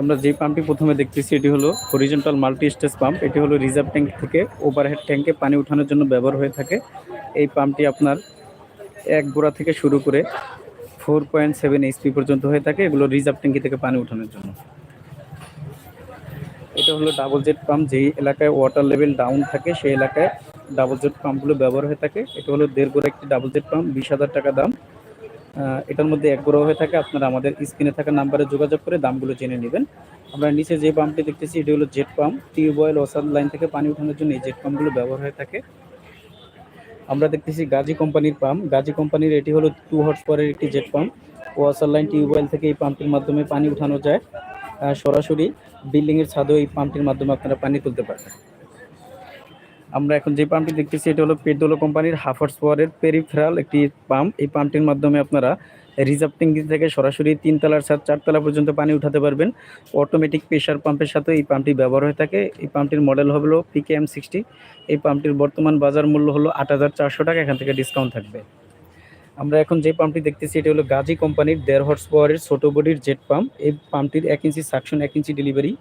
আমরা যে পাম্পটি প্রথমে দেখতেছি, এটি হলো হরিজন্টাল মাল্টি স্টেজ পাম্প এটি হলো রিজার্ভ ট্যাঙ্ক থেকে ওভারহেড ট্যাঙ্কে পানি উঠানোর জন্য ব্যবহার হয়ে থাকে। এই পাম্পটি আপনার এক গোড়া থেকে শুরু করে ফোর পয়েন্ট সেভেন এইচপি পর্যন্ত হয়ে থাকে। এগুলো রিজার্ভ ট্যাঙ্কি থেকে পানি উঠানোর জন্য। এটা হলো ডাবল জেট পাম্প যেই এলাকায় ওয়াটার লেভেল ডাউন থাকে, সেই এলাকায় ডাবল জেট পাম্পগুলো ব্যবহার হয়ে থাকে। এটা হলো দেড় গোড়া একটি ডাবল জেট পাম্প বিশ হাজার টাকা দাম। এটার মধ্যে এক গোড়া হয়ে থাকে, আপনারা আমাদের স্ক্রিনে থাকা নাম্বারে যোগাযোগ করে দামগুলো জেনে নেবেন। আমরা নিচে যে পাম্পটি দেখতেছি, এটি হলো জেট পাম্প টিউবওয়েল ওসাদ লাইন থেকে পানি উঠানোর জন্য এই জেট পাম্পগুলো ব্যবহার হয়ে থাকে। আমরা দেখতেছি গাজী কোম্পানির পাম্প গাজী কোম্পানির এটি হলো টু হর্স পরের একটি জেট পাম্প ওয়াসার লাইন টিউবওয়েল থেকে এই পাম্পটির মাধ্যমে পানি উঠানো যায়। সরাসরি বিল্ডিংয়ের ছাদেও এই পাম্পটির মাধ্যমে আপনারা পানি তুলতে পারবেন। আমরা এখন যে পাম্পটি দেখতেছি, এটা হলো পেডোলো কোম্পানির হাফ হর্স পাওয়ারের পেরিফেরাল একটি পাম্প এই পাম্পটির মাধ্যমে আপনারা রিজার্ভ ট্যাঙ্কি থেকে সরাসরি তিনতলার সাত চারতলা পর্যন্ত পানি উঠাতে পারবেন। অটোমেটিক প্রেশার পাম্পের সাথে এই পাম্পটি ব্যবহার হয়ে থাকে। এই পাম্পটির মডেল হলো পিকে এম সিক্সটি এই পাম্পটির বর্তমান বাজার মূল্য হলো আট হাজার চারশো টাকা, এখান থেকে ডিসকাউন্ট থাকবে। আমরা এখন যে পাম্পটি দেখতেছি, এটি হলো গাজী কোম্পানির দেড় হর্স পাওয়ারের ছোটো বডির জেট পাম্প এই পাম্পটির এক ইঞ্চি সাকশন এক ইঞ্চি ডেলিভারি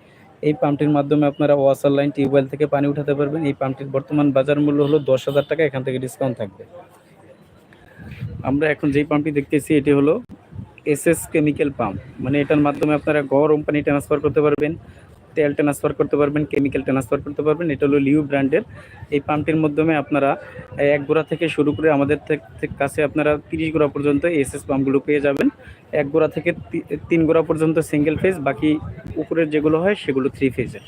এই পাম্পটির মাধ্যমে আপনারা ওয়াসার লাইন, টিউবওয়েল থেকে পানি উঠাতে পারবেন। এই পাম্পটির বর্তমান বাজার মূল্য হলো দশ হাজার টাকা, এখান থেকে ডিসকাউন্ট থাকবে। আমরা এখন যেই পাম্পটি দেখতেছি, এটি হলো এস কেমিক্যাল পাম্প। মানে এটার মাধ্যমে আপনারা গরম পানি ট্রান্সফার করতে পারবেন। তেল ট্রান্সফার করতে পারবেন কেমিক্যাল ট্রান্সফার করতে পারবেন। এটা হলো লিউ ব্র্যান্ডের এই পাম্পটির মাধ্যমে আপনারা এক গোড়া থেকে শুরু করে আমাদের কাছে আপনারা তিরিশ গোড়া পর্যন্ত এসএস পাম্পগুলো পেয়ে যাবেন। এক গোড়া থেকে তিন গোড়া পর্যন্ত সিঙ্গেল ফেজ বাকি উপরের যেগুলো হয় সেগুলো থ্রি ফেজের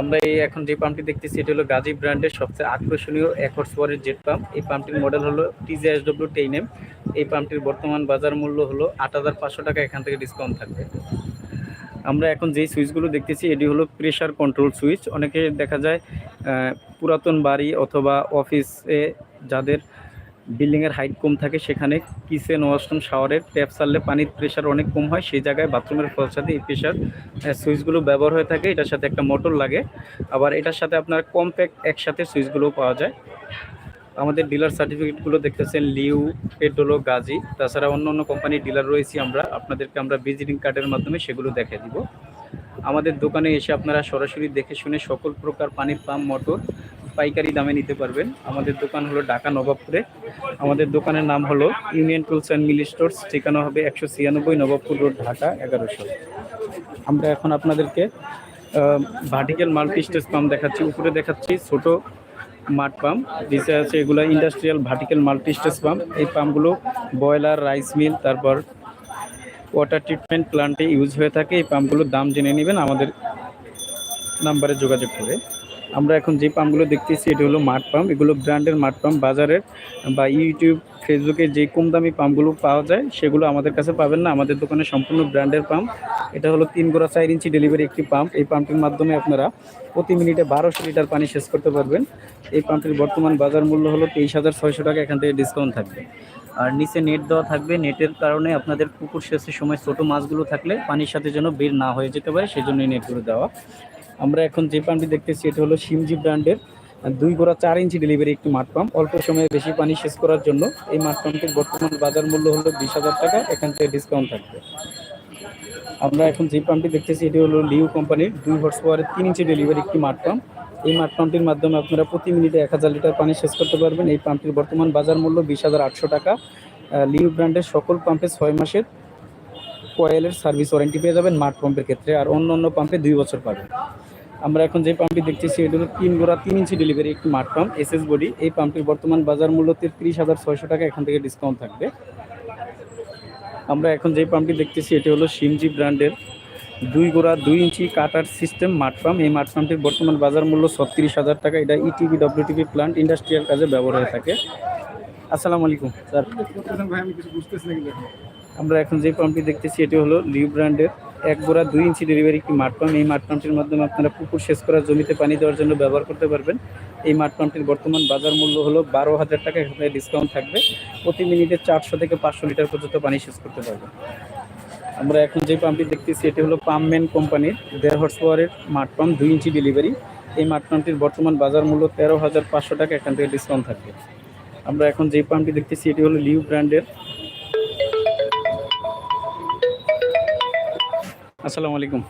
আমরা এই এখন যে পাম্পটি দেখতেছি, এটা হলো গাজী ব্র্যান্ডের সবচেয়ে আকর্ষণীয় এক হর্স পাওয়ারের জেট পাম্প এই পাম্পটির মডেল হলো টিজিএস ডব্লিউ টেন এম এই পাম্পটির বর্তমান বাজার মূল্য হলো আট হাজার পাঁচশো টাকা, এখান থেকে ডিসকাউন্ট থাকবে। আমরা এখন যেই সুইচগুলো দেখতেছি, এটি হলো প্রেশার কন্ট্রোল সুইচ। অনেকে দেখা যায় পুরাতন বাড়ি অথবা অফিসে যাদের বিল্ডিংয়ের হাইট কম থাকে, সেখানে কিচেন ওয়াশরুম শাওয়ারের ট্যাপ সারলে পানির প্রেশার অনেক কম হয়। সেই জায়গায় বাথরুমের সাথে এই প্রেশার সুইচগুলো ব্যবহার হয়ে থাকে। এটার সাথে একটা মোটর লাগে। আবার এটার সাথে আপনার কম্প্যাক্ট একসাথে সুইচগুলোও পাওয়া যায়। আমাদের ডিলার সার্টিফিকেটগুলো দেখতেছেন লিউ পেডোলো গাজী। তাছাড়া অন্য অন্য কোম্পানির ডিলার রয়েছি আমরা। আপনাদেরকে আমরা ভিজিটিং কার্ডের মাধ্যমে সেগুলো দেখে দিব। আমাদের দোকানে এসে আপনারা সরাসরি দেখে শুনে সকল প্রকার পানির পাম্প, মোটর, পাইকারি দামে নিতে পারবেন। আমাদের দোকান হলো ঢাকা নবাবপুরে। আমাদের দোকানের নাম হলো ইউনিয়ন টুলস অ্যান্ড মিলি স্টোর্স ঠিকানা হবে একশো ছিয়ানব্বই নবাবপুর রোড, ঢাকা এগারোশো। আমরা এখন আপনাদেরকে ভার্টিক্যাল মাল্টি স্টেজ পাম্প দেখাচ্ছি। উপরে দেখাচ্ছি ছোট মাঠ পাম্প। নিচে আছে এগুলো industrial vertical multi stage pump এই পাম্পগুলো বয়লার রাইস মিল তারপর ওয়াটার ট্রিটমেন্ট প্লান্টে ইউজ হয়ে থাকে। এই পাম্পগুলোর দাম জেনে নেবেন, আমাদের নাম্বারে যোগাযোগ করে। আমরা এখন যে পাম্পগুলো দেখতেছি, এটি হলো মাঠ পাম্প। এগুলো ব্র্যান্ডের মাঠ পাম্প, বাজারের বা ইউটিউব, ফেসবুকে যে কম দামি পাম্পগুলো পাওয়া যায়, সেগুলো আমাদের কাছে পাবেন না। আমাদের দোকানে সম্পূর্ণ ব্র্যান্ডের পাম্প। এটা হলো তিন গোড়া চার ইঞ্চি ডেলিভারি একটি পাম্প এই পাম্পটির মাধ্যমে আপনারা প্রতি মিনিটে বারোশো লিটার পানি শেষ করতে পারবেন। এই পাম্পটির বর্তমান বাজার মূল্য হলো তেইশ হাজার ছয়শো টাকা, এখান থেকে ডিসকাউন্ট থাকবে। আর নিচে নেট দেওয়া থাকবে। নেটের কারণে আপনাদের পুকুর শেষের সময় ছোটো মাছগুলো থাকলে পানির সাথে যেন বের না হয়ে যেতে পারে সেই জন্য নেটগুলো দেওয়া। আমরা এখন যে পাম্পটি দেখতেছি, এটা হলো সিমজি ব্র্যান্ডের দুই গোড়া চার ইঞ্চি ডেলিভারি একটি মাঠ পাম্প অল্প সময়ে বেশি পানি শেষ করার জন্য এই মাঠ পাম্পটির বর্তমান বাজার মূল্য হলো বিশ হাজার টাকা, এখান থেকে ডিসকাউন্ট থাকবে। আমরা এখন যে পাম্পটি দেখতেছি, এটি হলো লিউ কোম্পানির দুই হর্স পাওয়ারের তিন ইঞ্চি ডেলিভারি একটি মাঠ পাম্প এই মাঠ পাম্পটির মাধ্যমে আপনারা প্রতি মিনিটে এক হাজার লিটার পানি শেষ করতে পারবেন। এই পাম্পটির বর্তমান বাজার মূল্য বিশ হাজার আটশো টাকা। লিউ ব্র্যান্ডের সকল পাম্পে ছয় মাসের কয়েলের সার্ভিস ওয়ারেন্টি পেয়ে যাবেন মাঠ পাম্পের ক্ষেত্রে। আর অন্য অন্য পাম্পে দুই বছর পাবেন। আমরা এখন যে পাম্পটি দেখতেছি, এটি হলো তিন গোড়া, তিন ইঞ্চি ডেলিভারি একটি মাঠ পাম্প এসএস বডি এই পাম্পটির বর্তমান বাজার মূল্য তেত্রিশ হাজার ছয়শো টাকা। এখান থেকে ডিসকাউন্ট থাকবে। আমরা এখন যে পাম্পটি দেখতেছি, এটি হলো সিমজি ব্র্যান্ডের দুই গোড়া দুই ইঞ্চি কাটার সিস্টেম মাঠ পাম্প। এই মাঠ পাম্পটির বর্তমান বাজার মূল্য ছত্রিশ হাজার টাকা। এটা ইটিভি ডব্লিউটিভি প্লান্ট ইন্ডাস্ট্রিয়াল কাজে ব্যবহার হয়ে থাকে। আসসালামু আলাইকুম, স্যার। আমরা এখন যে পাম্পটি দেখতেছি, এটি হলো লিউ ব্র্যান্ডের এক গোড়া দুই ইঞ্চি ডেলিভারি একটি মাঠ পাম্প। এই মাঠ পাম্পটির মাধ্যমে আপনারা পুকুর সেচ করা জমিতে পানি দেওয়ার জন্য ব্যবহার করতে পারবেন। এই মাটপাম্পটির বর্তমান বাজার মূল্য হলো বারো হাজার টাকা। এখানে ডিসকাউন্ট থাকবে। প্রতি মিনিটে চারশো থেকে পাঁচশো লিটার পর্যন্ত পানি সেচ করতে পারবে। আমরা এখন যে পাম্পটি দেখতেছি, এটি হলো পাম্পম্যান কোম্পানির দেড় হর্স পাওয়ারের মাঠ পাম্প দুই ইঞ্চি ডেলিভারি এই মাঠ পাম্পটির বর্তমান বাজার মূল্য তেরো হাজার পাঁচশো টাকা, এখান থেকে ডিসকাউন্ট থাকবে। আমরা এখন যে পাম্পটি দেখতেছি, এটি হলো লিউ ব্র্যান্ডের আসসালামু আলাইকুম।